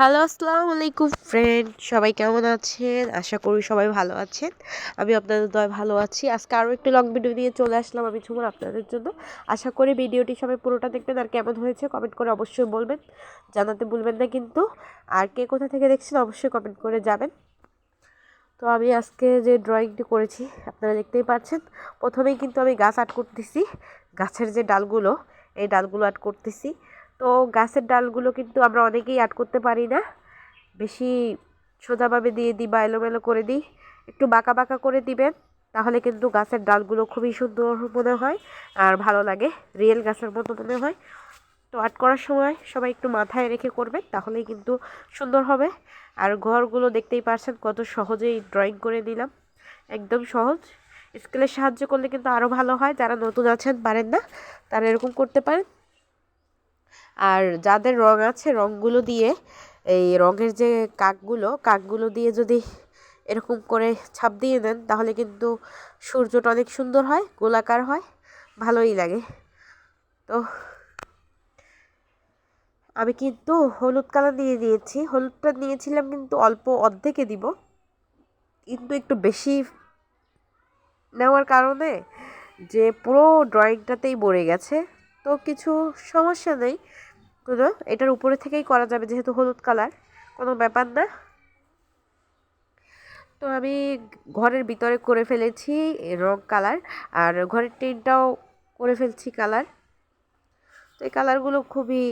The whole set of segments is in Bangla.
হ্যালো আসসালামু আলাইকুম ফ্রেন্ড সবাই কেমন আছেন? আশা করি সবাই ভালো আছেন। আমি আপনাদের দয় ভালো আছি। আজকে আরও একটি লং ভিডিও নিয়ে চলে আসলাম আমি ঝুমুর আপনাদের জন্য। আশা করি ভিডিওটি সবাই পুরোটা দেখবেন আর কেমন হয়েছে কমেন্ট করে অবশ্যই বলবেন। জানাতে ভুলবেন না কিন্তু। আর কে কোথা থেকে দেখছেন অবশ্যই কমেন্ট করে যাবেন। তো আমি আজকে যে ড্রয়িংটি করেছি, আপনারা দেখতেই পাচ্ছেন। প্রথমেই কিন্তু আমি গাছ আর্ট করতেছি। গাছের যে ডালগুলো, এই ডালগুলো আর্ট করতেছি। তো গাছের ডালগুলো কিন্তু আমরা অনেকেই আর্ট করতে পারি না। বেশি সোজাভাবে দিয়ে দিই বা এলোমেলো করে দিই। একটু বাঁকা বাঁকা করে দিবেন, তাহলে কিন্তু গাছের ডালগুলো খুবই সুন্দর মনে হয় আর ভালো লাগে। রিয়েল গাছের মতো মনে হয়। তো আর্ট করার সময় সবাই একটু মাথায় রেখে করবেন, তাহলেই কিন্তু সুন্দর হবে। আর ঘরগুলো দেখতেই পারছেন কত সহজেই ড্রয়িং করে নিলাম। একদম সহজ। স্কেলের সাহায্য করলে কিন্তু আরও ভালো হয়। যারা নতুন আছেন পারেন না, তারা এরকম করতে পারেন। আর যাদের রং আছে, রঙগুলো দিয়ে, এই রঙের যে কাকগুলো কাকগুলো দিয়ে যদি এরকম করে ছাপ দিয়ে দেন, তাহলে কিন্তু সূর্যটা অনেক সুন্দর হয়, গোলাকার হয়, ভালোই লাগে। তো আমি কিন্তু হলুদ কালার দিয়ে দিয়েছি। হলুদটা নিয়েছিলাম কিন্তু অল্প অর্ধেকে দিব। কিন্তু একটু বেশি নেওয়ার কারণে যে পুরো ড্রয়িংটাতেই ভরে গেছে। তো কিছু সমস্যা নেই। কোনো, এটার উপরে থেকেই করা যাবে যেহেতু হলুদ কালার, কোনো ব্যাপার না। তো আমি ঘরের ভিতরে করে ফেলেছি রং কালার, আর ঘরের টেনটাও করে ফেলছি কালার। তো এই কালারগুলো খুবই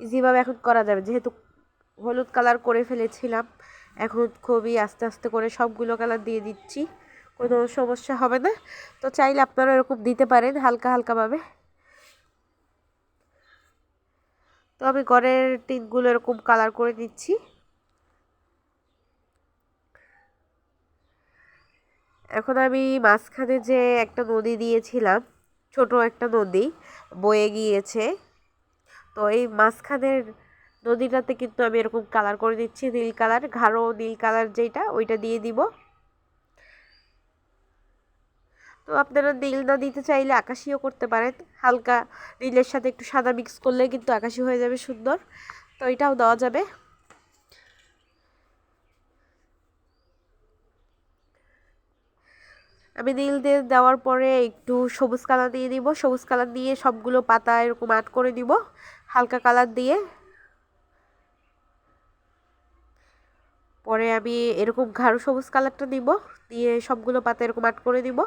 ইজিভাবে এখন করা যাবে। যেহেতু হলুদ কালার করে ফেলেছিলাম, এখন খুবই আস্তে আস্তে করে সবগুলো কালার দিয়ে দিচ্ছি, কোনো সমস্যা হবে না। তো চাইলে আপনারা এরকম দিতে পারেন হালকা হালকাভাবে। তো আমি ঘরের টিনগুলো এরকম কালার করে নিচ্ছি। এখন আমি মাঝখানে যে একটা নদী দিয়েছিলাম, ছোট একটা নদী বয়ে গিয়েছে। তো এই মাঝখানের নদীটাতে কিন্তু আমি এরকম কালার করে দিচ্ছি নীল কালার ঘাড়ো নীল কালার যেটা ওইটা দিয়ে দিব। তো আপনারা নীল না দিতে চাইলে আকাশিও করতে পারেন। হালকা নীলের সাথে একটু সাদা মিক্স করলে কিন্তু আকাশি হয়ে যাবে সুন্দর। তো এটাও দেওয়া যাবে। আমি নীল দিয়ে দেওয়ার পরে একটু সবুজ কালার দিয়ে দিব। সবুজ কালার দিয়ে সবগুলো পাতা এরকম আট করে দিব, হালকা কালার দিয়ে। পরে আমি এরকম ঘাড়ো সবুজ কালারটা দিব, দিয়ে সবগুলো পাতা এরকম আট করে দিব।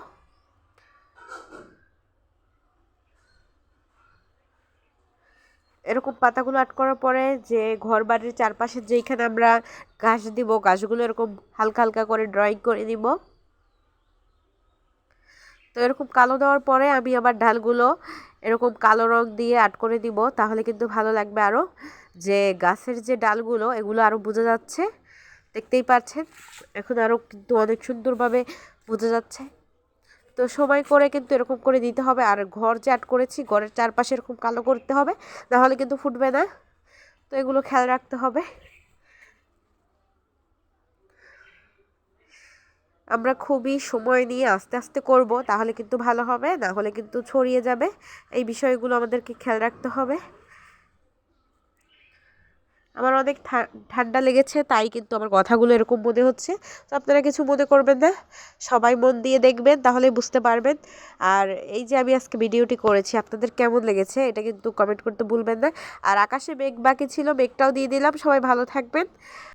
এরকম পাতাগুলো আট করার পরে যে ঘর বাড়ির চারপাশে যেইখানে আমরা ঘাস দিব গাছগুলো এরকম হালকা হালকা করে ড্রয়িং করে দিব। তো এরকম কালো দেওয়ার পরে আমি আমার ডালগুলো এরকম কালো রং দিয়ে আট করে দিব, তাহলে কিন্তু ভালো লাগবে আরও যে গাছের যে ডালগুলো, এগুলো আরও বোঝা যাচ্ছে। দেখতেই পাচ্ছেন, এখন আরও কিন্তু অনেক সুন্দরভাবে বোঝা যাচ্ছে। তো সময় করে কিন্তু এরকম করে দিতে হবে। আর ঘর আট করেছি, ঘরের চারপাশে এরকম কালো করতে হবে। নাহলে কিন্তু ফুটবে না। তো এগুলো খেয়াল রাখতে হবে। আমরা খুবই সময় নিয়ে আস্তে আস্তে করব, তাহলে কিন্তু ভালো হবে না হলে কিন্তু ছড়িয়ে যাবে। এই বিষয়গুলো আমাদেরকে খেয়াল রাখতে হবে। আমার অনেক ঠান্ডা লেগেছে, তাই কিন্তু আমার কথাগুলো এরকম মনে হচ্ছে। তো আপনারা কিছু মনে করবেন না, সবাই মন দিয়ে দেখবেন, তাহলে বুঝতে পারবেন। আর এই যে আমি আজকে ভিডিওটি করেছি, আপনাদের কেমন লেগেছে এটা কিন্তু কমেন্ট করতে ভুলবেন না। আর আকাশে মেঘ বাকি ছিল, মেঘটাও দিয়ে দিলাম, সবাই ভালো থাকবেন।